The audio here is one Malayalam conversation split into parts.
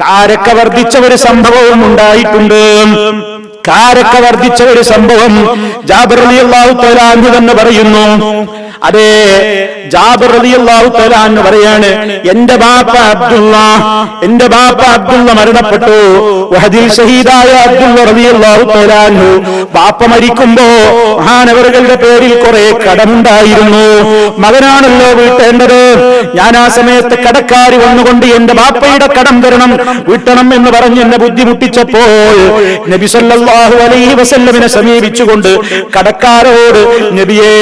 കാരക്ക വർദ്ധിച്ച ഒരു സംഭവവും ഉണ്ടായിട്ടുണ്ട്. കാരക്ക വർദ്ധിച്ച ഒരു സംഭവം ജാബിർ റളിയല്ലാഹു അള്ളാഹു തന്നെ പറയുന്നു. അതെ ജാബിർ റളിയല്ലാഹു തആല അൻഹു പറയാണ് എന്റെ ബാപ്പ അബ്ദുള്ള എന്റെ ബാപ്പ അബ്ദുള്ള മരണപ്പെട്ടു. വഹദിൽ ഷഹീദായ അബ്ദുള്ള റളിയല്ലാഹു തആല ബാപ്പ മരിക്കുമ്പോ മഹാനവറുകളുടെ പേരിൽ കുറെ കടമുണ്ടായിരുന്നു. മകനാണല്ലോ വീട്ടേണ്ടത്. ഞാൻ ആ സമയത്ത് കടക്കാർ വന്നുകൊണ്ട് എന്റെ ബാപ്പയുടെ കടം തരണം വീട്ടണം എന്ന് പറഞ്ഞ് എന്നെ ബുദ്ധിമുട്ടിച്ചപ്പോൾ നബി സല്ലല്ലാഹു അലൈഹി വസല്ലമിനെ സമീപിച്ചുകൊണ്ട് കടക്കാരോട് നബിയെ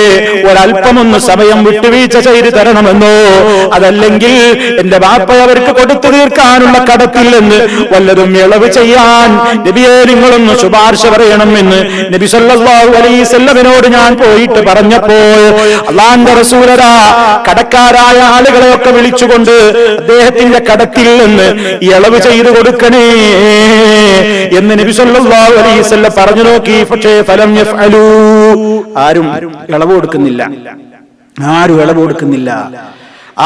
ഒരല്പമൊന്ന് സമയം വിട്ടുവീഴ്ച ചെയ്ത് തരണമെന്നോ? അതല്ലെങ്കിൽ എന്റെ ബാപ്പ അവർക്ക് കൊടുത്തു തീർക്കാനുള്ള കടത്തിൽ നിന്ന് വല്ലതും ഇളവ് ചെയ്യാൻ നബിയെ നിങ്ങളൊന്ന് ശുപാർശ പറയണമെന്ന് നബി സല്ലല്ലാഹു അലൈഹി വസല്ലമിനോട് ഞാൻ പോയിട്ട് പറഞ്ഞപ്പോൾ അള്ളാന്റെ റസൂലരാ കടക്കാരായ ആളുകളെയൊക്കെ വിളിച്ചുകൊണ്ട് അദ്ദേഹത്തിന്റെ കടത്തിൽ നിന്ന് ഇളവ് ചെയ്തു കൊടുക്കണേ എന്ന് നബി സല്ലല്ലാഹു അലൈഹി വസല്ലം പറഞ്ഞു നോക്കി. പക്ഷേ ഫലം ആരും ഇളവ് കൊടുക്കുന്നില്ല. ആരും ഇളവ് കൊടുക്കുന്നില്ല.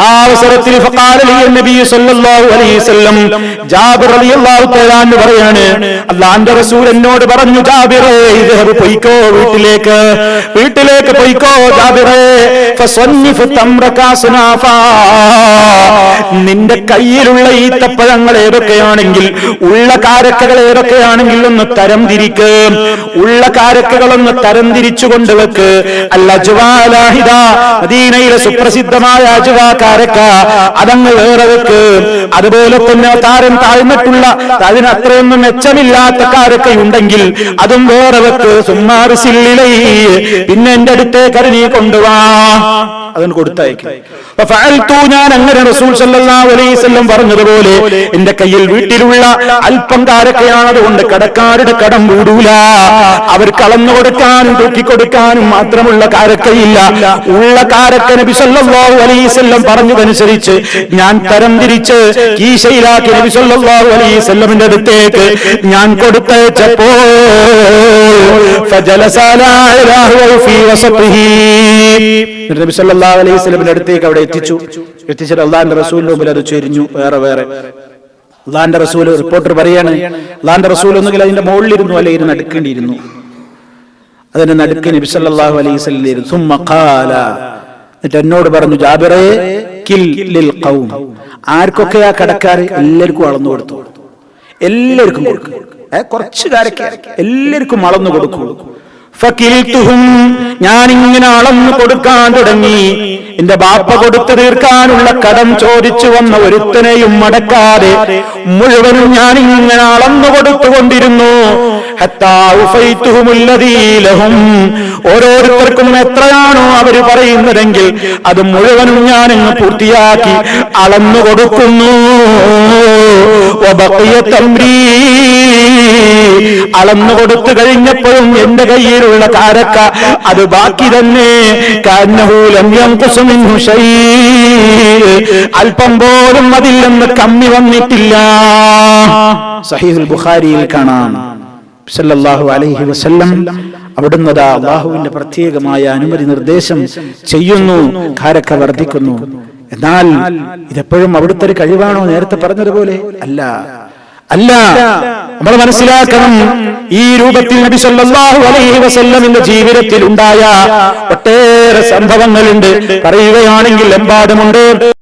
ആ അവസരത്തിൽ റസൂൽ എന്നോട് പറഞ്ഞു ജാബിറേ പോയിക്കോ വീട്ടിലേക്ക് വീട്ടിലേക്ക് പൊയ്ക്കോ ജാബിറേ. നിന്റെ കയ്യിലുള്ള ഈത്തപ്പഴങ്ങൾ ഏതൊക്കെയാണെങ്കിൽ ഉള്ള കാരക്കകൾ ഏതൊക്കെയാണെങ്കിൽ ഒന്ന് തരം തിരിക്ക്. ഉള്ള കാരക്കകളൊന്ന് തരം തിരിച്ചു കൊണ്ടുവെക്ക് അല്ല അജ്വാലാഹിദ സുപ്രസിദ്ധമായ അജുവാ കാരക്ക അതങ്ങ് വേറെ വെക്ക്. അതുപോലെ തന്നെ താരം താഴ്ന്നിട്ടുള്ള അതിന് അത്രയൊന്നും മെച്ചമില്ലാത്ത കാരക്കയുണ്ടെങ്കിൽ അതും വേറെ വെക്ക്. സുമാർ സില്ലിലേ പിന്നെ എന്റെ അടുത്തേക്ക് നീ കൊണ്ടുവാ. അതിന് കൊടുത്തയക്കും. ഞാൻ അങ്ങനെ റസൂൽ അലൈവല്ലം പറഞ്ഞതുപോലെ എന്റെ കയ്യിൽ വീട്ടിലുള്ള അല്പങ്കാരൊക്കെയാണ് അതുകൊണ്ട് കടക്കാരുടെ കടം കൂടൂല. അവർ കളഞ്ഞു കൊടുക്കാനും കൊടുക്കാനും മാത്രമുള്ള കാരക്കയില്ല. ഉള്ള കാരക്ക നബി സല്ലല്ലാഹു അലൈഹി വസല്ലം പറഞ്ഞതനുസരിച്ച് ഞാൻ തരം തിരിച്ച് കീശയിലാക്കി നബി സല്ലല്ലാഹു അലൈഹി അടുത്തേക്ക് ഞാൻ കൊടുത്തയച്ചപ്പോ ഫജലസ ലാ ഫീ നബി സല്ലല്ലാഹു അലൈഹി വസല്ലമിന്റെ അടുത്തേക്ക് അവിടെ എത്തിച്ചു. എത്തിച്ചിട്ട് അള്ളാഹിന്റെ റസൂലിന്റെ മുമ്പിൽ അത് ചൊരിഞ്ഞു. വേറെ വേറെ. അള്ളാഹിന്റെ റസൂൽ റിപ്പോർട്ടർ പറയാണ് അള്ളാഹിന്റെ റസൂൽ ഒന്നുകിൽ അതിന്റെ മുകളിലിരുന്നു അല്ലെങ്കിൽ ഇരുന്ന് അടുക്കേണ്ടിയിരുന്നു. അതിന്റെ നടുക്ക് നബി സല്ലല്ലാഹു അലൈഹി വസല്ലം സുമ്മ ഖാല. എന്നിട്ട് എന്നോട് പറഞ്ഞു ജാബിറേ കിൽ ലിൽ ഖൗം. ആർക്കൊക്കെ ആ കടക്കാർ എല്ലാവർക്കും അളന്നു കൊടുത്തു. എല്ലാവർക്കും കൊടുക്കും. ഏ, കുറച്ച് കാരൊക്കെ എല്ലാവർക്കും അളന്നു കൊടുക്കൂ. ഞാൻ ഇങ്ങനെ അളന്നു കൊടുക്കാൻ തുടങ്ങി എന്റെ ബാപ്പ കൊടുത്തു തീർക്കാനുള്ള കടം ചോദിച്ചു വന്ന ഒരുത്തനെയും മടക്കാതെ മുഴുവനും ഞാൻ ഇങ്ങനെ അളന്നു കൊടുത്തുകൊണ്ടിരുന്നു. ഓരോരുത്തർക്കും എത്രയാണോ അവർ പറയുന്നതെങ്കിൽ അത് മുഴുവനും ഞാൻ അങ്ങ് പൂർത്തിയാക്കി അളന്നു കൊടുക്കുന്നു. അളന്നു കൊടുത്തു കഴിഞ്ഞപ്പോഴും എന്റെ കയ്യിലുള്ള കാരക്ക അത് ബാക്കി തന്നെ. അല്പം പോലും അതിൽ നിന്ന് കമ്മി വന്നിട്ടില്ല. സഹീഹുൽ ബുഖാരിയിൽ കാണാം. സല്ലല്ലാഹു അലൈഹി വസല്ലം അവിടുന്ന് അള്ളാഹുവിന്റെ പ്രത്യേകമായ അനുമതി നിർദ്ദേശം ചെയ്യുന്നു. കാരക്ക വർദ്ധിക്കുന്നു. എന്നാൽ ഇതെപ്പോഴും അവിടുത്തെ ഒരു കഴിവാണോ നേരത്തെ പറഞ്ഞതുപോലെ? അല്ല. അല്ല. നമ്മൾ മനസ്സിലാക്കണം ഈ രൂപത്തിൽ നബി സല്ലല്ലാഹു അലൈഹി വസല്ലമിന്റെ ജീവിതത്തിൽ ഉണ്ടായ ഒട്ടേറെ സംഭവങ്ങളുണ്ട്. പറയുകയാണെങ്കിൽ എമ്പാടുമുണ്ട്.